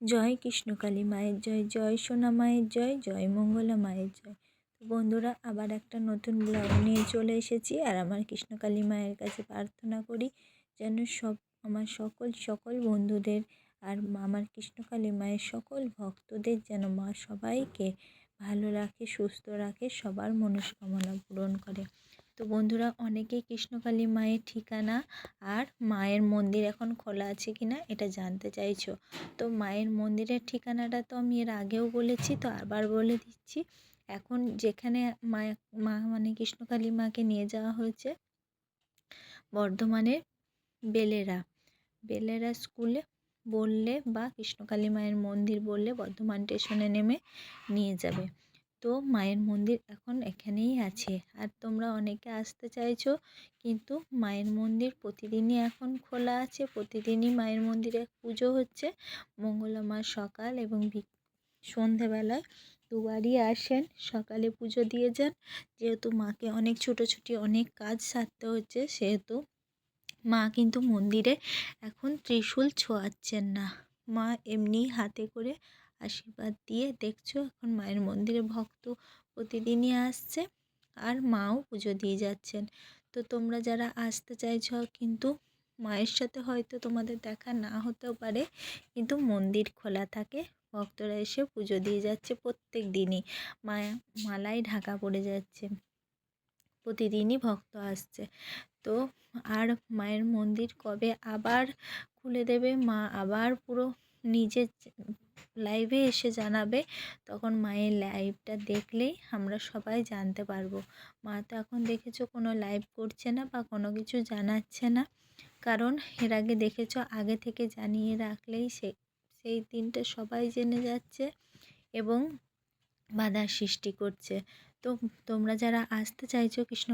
জয় কৃষ্ণকালী মায়ের জয় জয় সোনা মায়ের জয় জয় মঙ্গলা মায়ের জয়। তো বন্ধুরা, আবার একটা নতুন ব্লগ নিয়ে চলে এসেছি আর আমার কৃষ্ণকালী মায়ের কাছে প্রার্থনা করি যেন সব, আমার সকল সকল বন্ধুদের আর আমার কৃষ্ণকালী মায়ের সকল ভক্তদের যেন মা সবাইকে ভালো রাখে, সুস্থ রাখে, সবার মনস্কামনা পূরণ করে। তো বন্ধুরা অনেকেই কৃষ্ণকালী মায়ের ঠিকানা আর মায়ের মন্দির এখন খোলা আছে কি না এটা জানতে চাইছো। তো মায়ের মন্দিরের ঠিকানাটা তো আমি এর আগেও বলেছি, তো আবার বলে দিচ্ছি। এখন যেখানে মা মা মানে কৃষ্ণকালী মাকে নিয়ে যাওয়া হয়েছে বর্ধমানের বেলেরা। বেলেরা স্কুলে বললে বা কৃষ্ণকালী মায়ের মন্দির বললে বর্ধমান স্টেশনে নেমে নিয়ে যাবে। তো মায়ের মন্দির এখন এখানেই আছে। আর তোমরা অনেকে আসতে চাইছো, কিন্তু মায়ের মন্দির প্রতিদিনই এখন খোলা আছে। প্রতিদিনই মায়ের মন্দিরে পুজো হচ্ছে। মঙ্গলা মা সকাল এবং সন্ধেবেলায় দুবারই আসেন। সকালে পুজো দিয়ে যান। যেহেতু মাকে অনেক ছুটোছুটি, অনেক কাজ সারতে হচ্ছে, সেহেতু মা কিন্তু মন্দিরে এখন ত্রিশূল ছোঁয়াচ্ছেন না। মা এমনি হাতে করে আশীর্বাদ দিয়ে দেখছ, এখন মায়ের মন্দিরে ভক্ত প্রতিদিনই আসছে আর মাও পুজো দিয়ে যাচ্ছেন। তো তোমরা যারা আসতে চাইছ কিন্তু মায়ের সাথে হয়তো তোমাদের দেখা না হতেও পারে, কিন্তু মন্দির খোলা থাকে, ভক্তরা এসে পুজো দিয়ে যাচ্ছে প্রত্যেক দিনই। মায়া, মালায় ঢাকা পড়ে যাচ্ছে, প্রতিদিনই ভক্ত আসছে। তো আর মায়ের মন্দির কবে আবার খুলে দেবে, মা আবার পুরো নিজে লাইভে এসে জানাবে, তখন মায়ের লাইভটা দেখলেই আমরা সবাই জানতে পারব। মা তো এখন দেখেছ কোনো লাইভ করছে না বা কোনো কিছু জানাচ্ছে না। কারণ এর আগে দেখেছ, আগে থেকে জানিয়ে রাখলেই সে, সেই দিনটা সবাই জেনে যাচ্ছে এবং বাধার সৃষ্টি করছে। তো তোমরা যারা আসতে চাইছো কৃষ্ণ